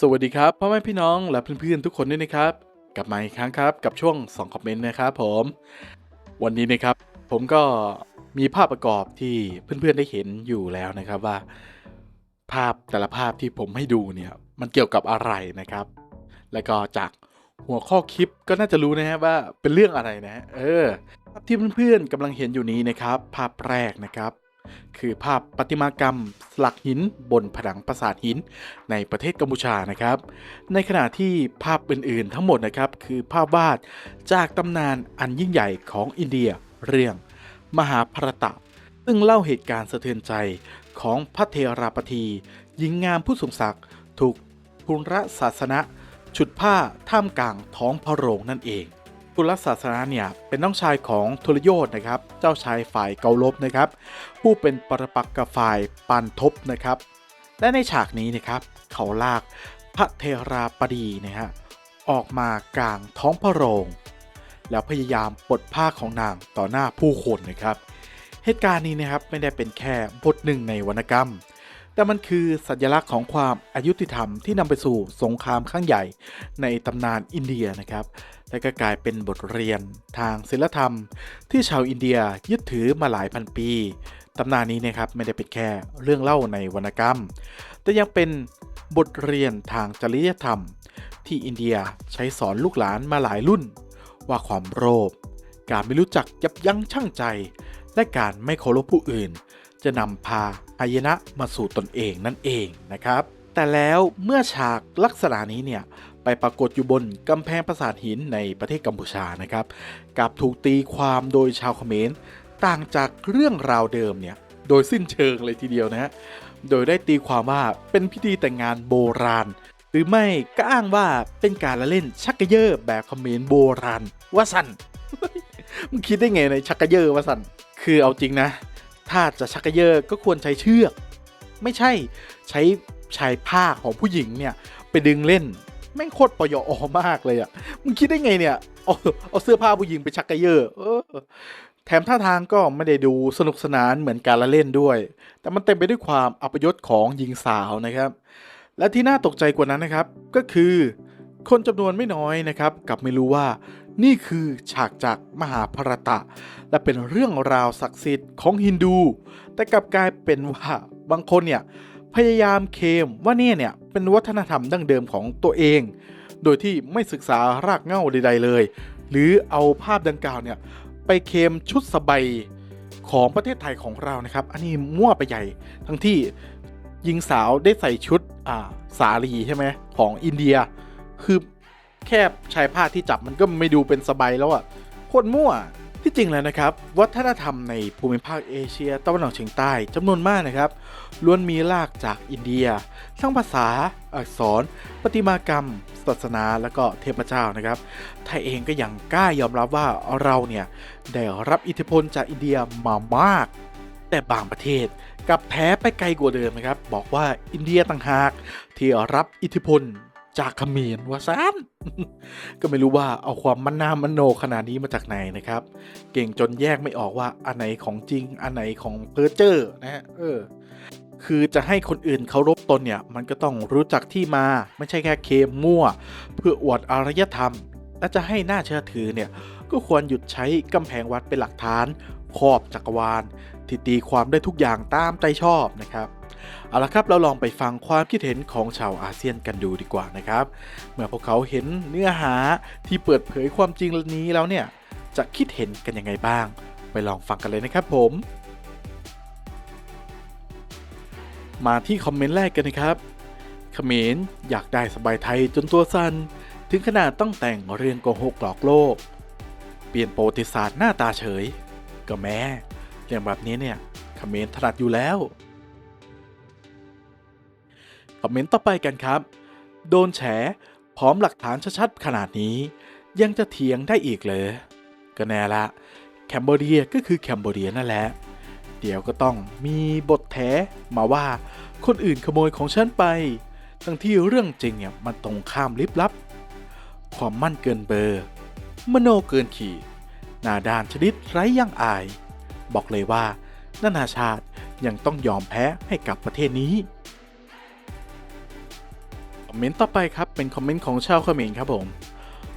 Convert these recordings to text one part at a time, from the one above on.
สวัสดีครับพ่อแม่พี่น้องและเพื่อนๆทุกคนด้วยนะครับ กลับมาอีกครั้งครับกับช่วง2คอมเมนต์นะครับผม วันนี้นะครับผมก็มีภาพประกอบที่เพื่อนๆได้เห็นอยู่แล้วนะครับว่า ภาพแต่ละภาพที่ผมให้ดูเนี่ยมันเกี่ยวกับอะไรนะครับ แล้วก็จากหัวข้อคลิปก็น่าจะรู้นะฮะว่าเป็นเรื่องอะไรนะ เออภาพที่เพื่อนๆกำลังเห็นอยู่นี้นะครับ ภาพแรกนะครับ คือภาพประติมากรรมสลักหินบนผนังปราสาทหินในประเทศกัมพูชานะครับ ในขณะที่ภาพอื่นๆ ทั้งหมดนะครับคือภาพวาดจากตำนานอันยิ่งใหญ่ของอินเดียเรื่องมหาภารตะ ซึ่งเล่าเหตุการณ์สะเทือนใจของพระเทราปทีหญิงงามผู้สูงศักดิ์ถูกพุรศาสนะ ฉุดผ้าท่ามกลางท้องพระโรงนั่นเอง พุรศาสนะเนี่ยเป็นน้องชายของทุลโยธนะครับ เจ้าชายฝ่ายเกาลบนะครับ ผู้เป็นปรปักษ์กับฝ่ายปันทบนะครับ และในฉากนี้นะครับเขาลากพระเทราปดีนะฮะออกมากลางท้องพระโรง แล้วพยายามปลดผ้าของนางต่อหน้าผู้คนนะครับ เหตุการณ์นี้นะครับไม่ได้เป็นแค่บทหนึ่งในวรรณกรรม แต่มันคือสัญลักษณ์ของความอายุติธรรมที่นำไปสู่สงครามครั้งใหญ่ในตำนานอินเดียนะครับ และก็กลายเป็นบทเรียนทางศิลธรรม ที่ชาวอินเดียยึดถือมาหลายพันปีตำนานนี้นะครับไม่ได้เป็นแค่เรื่องเล่าในวรรณกรรม แต่ยังเป็นบทเรียนทางจริยธรรม ที่อินเดียใช้สอนลูกหลานมาหลายรุ่น ว่าความโลภการไม่รู้จักยับยั้งชั่งใจ และการไม่เคารพผู้อื่น จะนำพา อายนะมาสู่ตนเองนั่นเองนะครับ แต่แล้วเมื่อฉากลักษณะนี้เนี่ยไปปรากฏอยู่บนกำแพงปราสาทหินในประเทศกัมพูชานะครับกับถูกตีความโดยชาวเขมรต่างจากเรื่องราวเดิมเนี่ยโดยสิ้นเชิงเลยทีเดียวนะฮะโดยได้ตีความว่าเป็นพิธีแต่งงานโบราณ หรือไม่ก็อ้างว่าเป็นการละเล่นชักกระเยอะแบบเขมรโบราณว่าสันมึงคิดได้ไงในชักกระเยอะว่าสันคือเอาจริงนะ ถ้าจะชักกระเยอะก็ควรใช้เชือก ไม่ใช่ใช้ชายผ้าของผู้หญิงเนี่ย ไปดึงเล่น แม่งโคตรปยอมากเลยอะ่ะมึงคิดได้ไงเนี่ยเอาเอาเสื้อผ้าผู้หญิงไปชักกระเยอะเออแถมท่าทางก็ไม่ได้ดูสนุกสนานเหมือนการละเล่นด้วย แต่มันเต็มไปด้วยความอัปยศของหญิงสาวนะครับ และที่น่าตกใจกว่านั้นนะครับ ก็คือ คนจำนวนไม่น้อยนะครับกับไม่รู้ว่านี่คือฉากจากมหาภารตะ และเป็นเรื่องราวศักดิ์สิทธิ์ของฮินดู แต่กลับกลายเป็นว่าบางคนเนี่ยพยายามเคมว่าเนี่ยเนี่ยเป็นวัฒนธรรมดั้งเดิมของตัวเอง โดยที่ไม่ศึกษารากเหง้าใด ๆ เลย หรือเอาภาพดังกล่าวเนี่ยไปเคมชุดสบายของประเทศไทยของเรานะครับ อันนี้มั่วไปใหญ่ ทั้งที่หญิงสาวได้ใส่ชุดอ่าสาลีใช่ไหมของอินเดีย คือแค่ชายผ้าที่จับมันก็ไม่ดูเป็นสบายแล้วอะ่ะโคตรมั่วที่จริงแล้วนะครับ วัฒนธรรมในภูมิภาคเอเชียตะวันออกเฉียงใต้จำนวนมากนะครับล้วนมีรากจากอินเดีย ทั้งภาษา อักษร ประติมากรรม ศาสนา และก็เทพเจ้านะครับ ไทยเองก็ยังกล้ายอมรับว่าเราเนี่ย ได้รับอิทธิพลจากอินเดียมามาก แต่บางประเทศกลับแพ้ไปไกลกว่าเดิมนะครับ บอกว่าอินเดียต่างหากที่รับอิทธิพล จากเขมรว่าซันก็ไม่รู้ว่าเอาความมันนามโนขนาดนี้มาจากไหนนะครับ เก่งจนแยกไม่ออกว่าอันไหนของจริง อันไหนของเพอร์เจอร์นะฮะเออคือจะให้คนอื่นเคารพตนเนี่ย มันก็ต้องรู้จักที่มา ไม่ใช่แค่เคมมั่ว เพื่ออวดอารยธรรม และจะให้น่าเชื่อถือเนี่ย ก็ควรหยุดใช้กำแพงวัดเป็นหลักฐานครอบจักรวาลที่ตีความได้ทุกอย่างตามใจชอบนะครับ เอาละครับเราลองไปฟังความคิดเห็นของชาวอาเซียนกันดูดีกว่านะครับ เมื่อพวกเขาเห็นเนื้อหาที่เปิดเผยความจริงนี้แล้วเนี่ย จะคิดเห็นกันยังไงบ้าง ไปลองฟังกันเลยนะครับผม มาที่คอมเมนต์แรกกันนะครับเขมรอยากได้สบายไทยจนตัวสัน่นถึงขนาดต้องแต่งเรื่องโกหกหลอกโลก ปลี่ยนประวัติศาสตร์หน้าตาเฉย ก็แม้เรื่องแบบนี้เนี่ยคอมเขมรถนัดอยู่แล้วคอมเมนต์ต่อไปกันครับ โดนแฉพร้อมหลักฐานชัดๆขนาดนี้ ยังจะเถียงได้อีกเลยก็แน่ละแคนเบเดียก็คือแคนเบเดียนั่นแหละ เดี๋ยวก็ต้องมีบทแถมาว่าคนอื่นขโมยของฉันไป ทั้งที่เรื่องจริงเนี่ยมันตรงข้ามลิบลับ ความมั่นเกินเบอร์ มโนเกินขีดหน้าด้านชนิดไร้ยังอาย บอกเลยว่า นานาชาติยังต้องยอมแพ้ให้กับประเทศนี้ คอมเมนต์ต่อไปครับเป็นคอมเมนต์ของชาวเขมรครับผม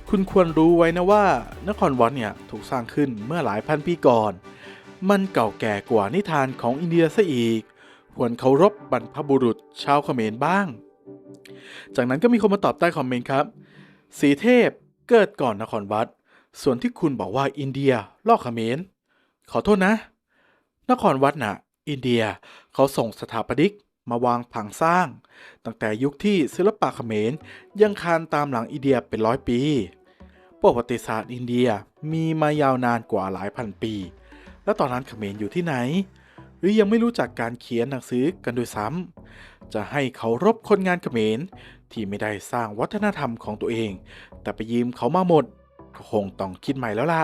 คุณควรรู้ไว้นะว่า นครวัดเนี่ยถูกสร้างขึ้นเมื่อหลายพันปีก่อน มันเก่าแก่กว่านิทานของอินเดียซะอีก ควรเคารพบรรพบุรุษชาวเขมรบ้าง จากนั้นก็มีคนมาตอบใต้คอมเมนต์ครับ สีเทพ เกิดก่อนนครวัด ส่วนที่คุณบอกว่าอินเดียลอกเขมร ขอโทษนะ นครวัดน่ะ อินเดียเขาส่งสถาปนิกมาวางผังสร้าง ตั้งแต่ยุคที่ศิลปะเขมรยังคานตามหลังอินเดียเป็นร้อยปี ประวัติศาสตร์อินเดียมีมายาวนานกว่าหลายพันปี แล้วตอนนั้นเขมรอยู่ที่ไหน หรือยังไม่รู้จักการเขียนหนังสือกันโดยซ้ำจะให้เขารบคนงานเขมร ที่ไม่ได้สร้างวัฒนธรรมของตัวเอง แต่ไปยืมเขามาหมด ก็คงต้องคิดใหม่แล้วล่ะ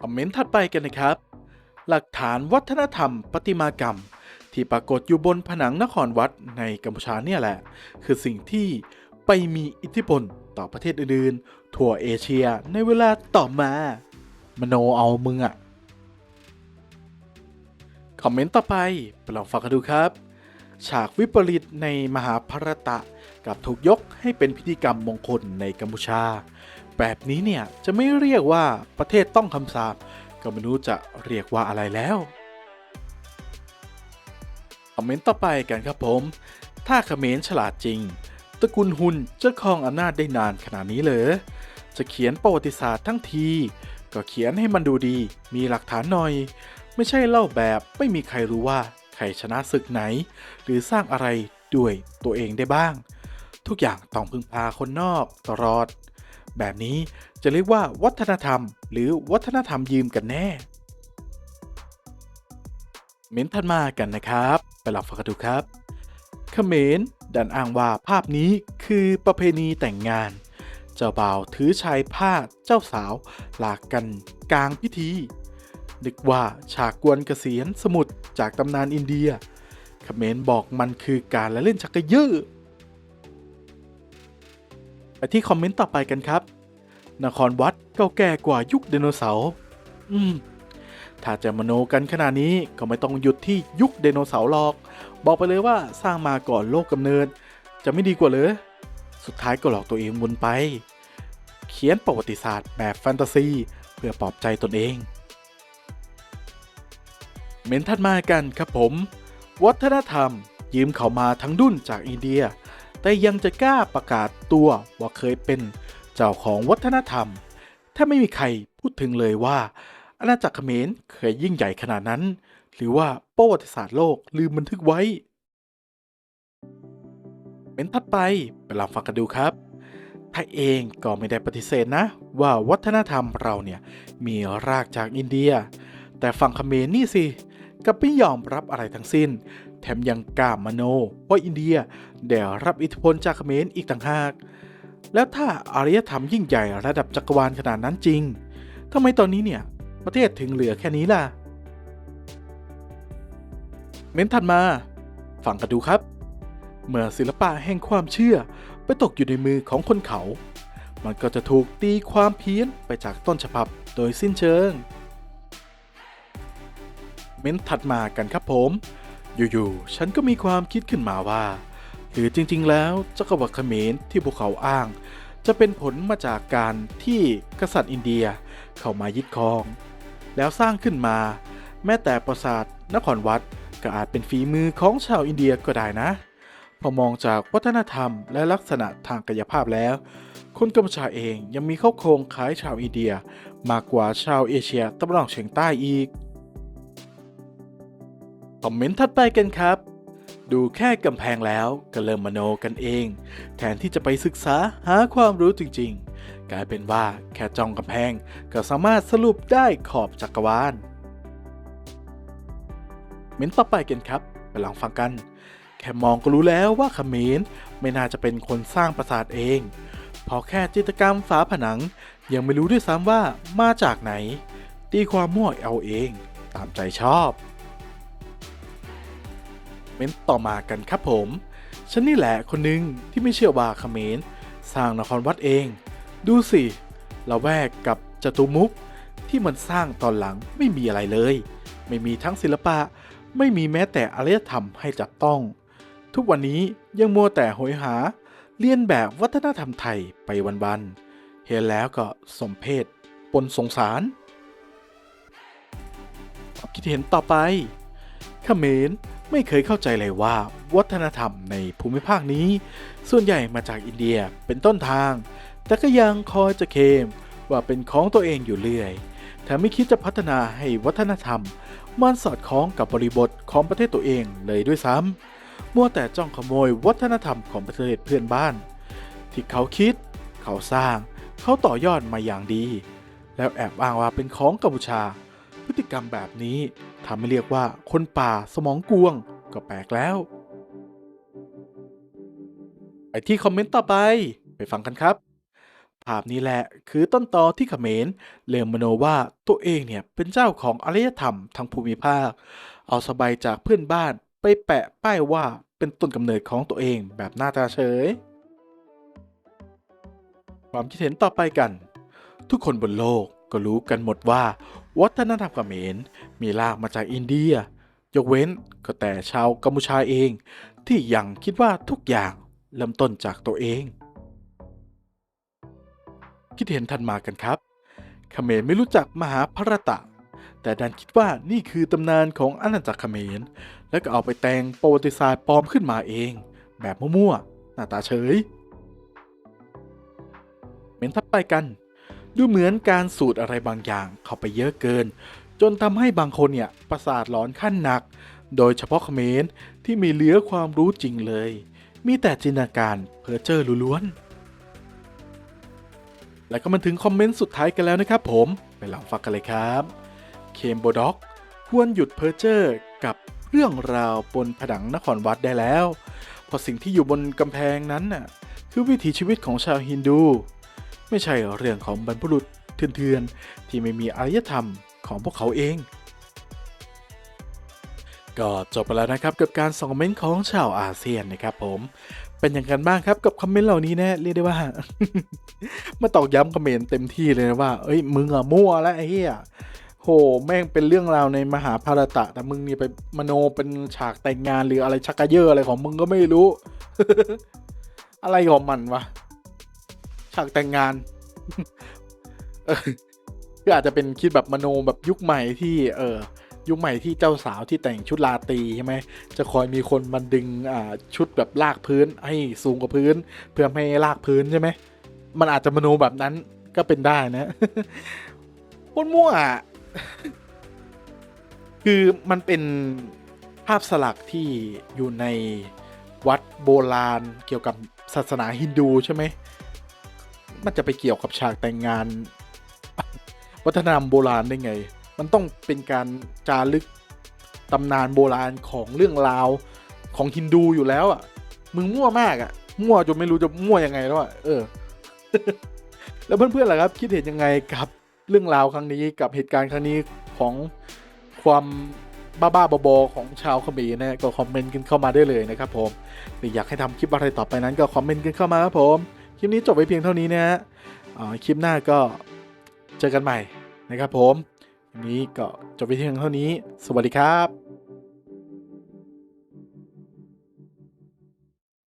คอมเมนต์ถัดไปกันนะครับ หลักฐานวัฒนธรรมประติมากรรม ที่ปรากฏอยู่บนผนังนครวัดในกัมพูชาเนี่ยแหละ คือสิ่งที่ไปมีอิทธิพลต่อประเทศอื่นๆ ทั่วเอเชียในเวลาต่อมา มโนเอามึงอะคอมเมนต์ต่อไป ไปลองฟังกันดูครับ ฉากวิปริตในมหาภารตะกับถูกยกให้เป็นพิธีกรรมมงคลในกัมพูชา แบบนี้เนี่ยจะไม่เรียกว่าประเทศต้องคำสาปก็ไม่รู้จะเรียกว่าอะไรแล้วคอมเมนต์ต่อไปกันครับผม ถ้าเขมรฉลาดจริงตระกูลหุนจะครองอำนาจได้นานขนาดนี้เลยจะเขียนประวัติศาสตร์ทั้งที ก็เขียนให้มันดูดี มีหลักฐานหน่อย ไม่ใช่เล่าแบบไม่มีใครรู้ว่า รชนะศึกไหน หรือสร้างอะไรด้วยตัวเองได้บ้าง ทุกอย่างต้องพึ่งพาคนนอกตลอด แบบนี้จะเรียกว่าวัฒนธรรม หรือวัฒนธรรมยืมกันแน่เม้นถัดมากันนะครับ ไปหลองฟังกันดูครับเขมรดันอ้างว่าภาพนี้คือประเพณีแต่งงาน เจ้าบ่าวถือชายผ้าเจ้าสาวหลากกันกลางพิธี นึกว่าฉากกวนเกษียณสมุทรจากตำนานอินเดียเขมรบอกมันคือการละเล่นชักกระเยอไปที่คอมเมนต์ต่อไปกันครับ นครวัดเก่าแก่กว่ายุคไดโนเสาร์อืมถ้าจะมโนกันขนาดนี้ก็ไม่ต้องหยุดที่ยุคไดโนเสาร์หรอก บอกไปเลยว่าสร้างมาก่อนโลกกำเนิด จะไม่ดีกว่าเลยสุดท้ายก็หลอกตัวเองวนไป เขียนประวัติศาสตร์แบบแฟนตาซี เพื่อปลอบใจตนเอง เมนทัดมากันครับผม วัฒนธรรม ยืมเขามาทั้งดุนจากอินเดีย แต่ยังจะกล้าประกาศตัวว่าเคยเป็นเจ้าของวัฒนธรรม ถ้าไม่มีใครพูดถึงเลยว่า อาณาจักรเขมรเคยยิ่งใหญ่ขนาดนั้น หรือว่าประวัติศาสตร์โลกลืมบันทึกไว้เป็นถัดไปไปลองฟังกันดูครับไทยเองก็ไม่ได้ปฏิเสธนะ ว่าวัฒนธรรมเราเนี่ยมีรากจากอินเดีย แต่ฝั่งเขมรนี่สิ กับไม่ยอมรับอะไรทั้งสิ้น แถมยังกล้ามโนว่าอินเดียได้รับอิทธิพลจากเขมรอีกต่างหาก แล้วถ้าอารยธรรมยิ่งใหญ่ระดับจักรวาลขนาดนั้นจริงทำไมตอนนี้เนี่ยประเทศถึงเหลือแค่นี้ล่ะ เม้นถัดมา ฟังกันดูครับ เมื่อศิลปะแห่งความเชื่อไปตกอยู่ในมือของคนเขา มันก็จะถูกตีความเพี้ยนไปจากต้นฉบับโดยสิ้นเชิง เม้นถัดมากันครับผม อยู่ๆ ฉันก็มีความคิดขึ้นมาว่า หรือจริงๆ แล้วจักรวรรดิเขมรที่พวกเขาอ้าง จะเป็นผลมาจากการที่กษัตริย์อินเดียเข้ามายึดครอง แล้วสร้างขึ้นมา แม้แต่ปราสาทนครวัดก็อาจเป็นฝีมือของชาวอินเดียก็ได้นะ พอมองจากวัฒนธรรมและลักษณะทางกายภาพแล้ว คนกัมพูชาเองยังมีเข้าโครงคล้ายชาวอินเดีย มากกว่าชาวเอเชียตะวันออกเฉียงใต้อีก คอมเมนต์ถัดไปกันครับ ดูแค่กำแพงแล้วก็เริ่มมโนกันเอง แทนที่จะไปศึกษาหาความรู้จริงๆ กลายเป็นว่าแค่จ้องกำแพงก็สามารถสรุปได้ขอบจักรวาลเม้นต่อไปกันครับไปลองฟังกัน แค่มองก็รู้แล้วว่าเขมรไม่น่าจะเป็นคนสร้างปราสาทเอง พอแค่จิตรกรรมฝาผนัง ยังไม่รู้ด้วยซ้ำว่ามาจากไหน ตีความมั่วเอาเอง ตามใจชอบ เม้นต่อมากันครับผมฉันนี่แหละคนหนึ่งที่ไม่เชื่อว่าเขมรสร้างนครวัดเอง ดูสิละแวกกับจตุมุกที่มันสร้างตอนหลังไม่มีอะไรเลย ไม่มีทั้งศิลปะ ไม่มีแม้แต่อารยธรรมให้จับต้อง ทุกวันนี้ยังมัวแต่โหยหา เลียนแบบวัฒนธรรมไทยไปวันๆเห็นแล้วก็สมเพศปนสงสารคิดเห็นต่อไปเขมร ไม่เคยเข้าใจเลยว่า วัฒนธรรมในภูมิภาคนี้ ส่วนใหญ่มาจากอินเดียเป็นต้นทาง แต่ก็ยังคอยจะเคมว่าเป็นของตัวเองอยู่เรื่อยแถมไม่คิดจะพัฒนาให้วัฒนธรรม มันสอดคล้องกับบริบทของประเทศตัวเองเลยด้วยซ้ำมัวแต่จ้องขโมยวัฒนธรรมของประเทศเพื่อนบ้าน ที่เขาคิด เขาสร้าง เขาต่อยอดมาอย่างดี แล้วแอบอ้างว่าเป็นของกัมพูชา พฤติกรรมแบบนี้ทำให้เรียกว่าคนป่าสมองกวงก็แปลกแล้ว ไปที่คอมเมนต์ต่อไปไปฟังกันครับ ภาพนี้แหละคือต้นตอที่เขมรเริ่มมโนว่าตัวเองเนี่ยเป็นเจ้าของอารยธรรมทางภูมิภาค เอาสบายจากเพื่อนบ้านไปแปะป้ายว่าเป็นต้นกำเนิดของตัวเองแบบหน้าตาเฉย ความคิดเห็นต่อไปกัน ทุกคนบนโลกก็รู้กันหมดว่า วัฒนธรรมเขมรมีรากมาจากอินเดีย ยกเว้นก็แต่ชาวกัมพูชาเอง ที่ยังคิดว่าทุกอย่างเริ่มต้นจากตัวเอง คิดเห็นทันมากันครับ เขมรไม่รู้จักมหาภารตะ แต่ดันคิดว่านี่คือตำนานของอาณาจักรเขมร แล้วก็เอาไปแต่งประวัติศาสตร์ปลอมขึ้นมาเอง แบบมั่วๆหน้าตาเฉยเมนทับไปกัน ดูเหมือนการสูตรอะไรบางอย่างเข้าไปเยอะเกิน จนทำให้บางคนเนี่ยประสาทหลอนขั้นหนัก โดยเฉพาะเขมรที่มีเหลือความรู้จริงเลย มีแต่จินตนาการเพ้อเจ้อล้วนๆแล้วก็มาถึงคอมเมนต์สุดท้ายกันแล้วนะครับผม ไปลองฟังกันเลยครับเคมโบด็อกควรหยุดเพ้อเจ้อกับเรื่องราวบนผนังนครวัดได้แล้วเพราะสิ่งที่อยู่บนกำแพงนั้นน่ะคือวิถีชีวิตของชาวฮินดู ไม่ใช่เรื่องของบรรพบุรุษเถื่อนๆที่ไม่มีอารยธรรมของพวกเขาเอง ก็จบไปแล้วนะครับกับการส่งคอมเมนต์ของชาวอาเซียนนะครับผมเป็นอย่างกันบ้างครับกับคอมเมนต์เหล่านี้นะเรียกได้ว่า มาตอกย้ำคอมเมนต์เต็มที่เลยนะว่าเอ้ยมึงอะมั่วแล้วไอ้เหี้ยโหแม่งเป็นเรื่องราวในมหาภารตะแต่มึงนี่ไปมโนเป็นฉากแต่งงานหรืออะไรชักกะเยอะอะไรของมึงก็ไม่รู้ อะไรของมันวะ ฉากแต่งงานก็อาจจะเป็นคิดแบบมโนแบบยุคใหม่ที่เออยุคใหม่ที่เจ้าสาวที่แต่งชุดลาตีใช่ไหมจะคอยมีคนมาดึงอ่าชุดแบบลากพื้นให้สูงกว่าพื้น เพื่อให้ลากพื้นใช่ไหมมันอาจจะมโนแบบนั้นก็เป็นได้นะโคตรมั่วอะคือมันเป็นภาพสลักที่อยู่ในวัดโบราณเกี่ยวกับศาสนาฮินดูใช่ไหม มันจะไปเกี่ยวกับฉากแต่งงาน วัฒนธรรมโบราณได้ไง มันต้องเป็นการจารึกตำนานโบราณของเรื่องราวของฮินดูอยู่แล้วอะ มึงมั่วมากอะ มั่วจนไม่รู้จะมั่วยังไงแล้วอะ เออ แล้วเพื่อนๆล่ะครับ คิดเห็นยังไงกับเรื่องราวครั้งนี้กับเหตุการณ์ครั้งนี้ของความบ้าๆบอๆของชาวเขมรนะก็คอมเมนต์กันเข้ามาได้เลยนะครับผมหรืออยากให้ทำคลิปอะไรต่อไปนั้นก็คอมเมนต์กันเข้ามาครับผม ลิปนี้จบไปเพียงเท่านี้นะฮะอ่าคลิปหน้าก็เจอกันใหม่นะครับผม นี้ก็จบไปเพียงเท่านี้ สวัสดีครับ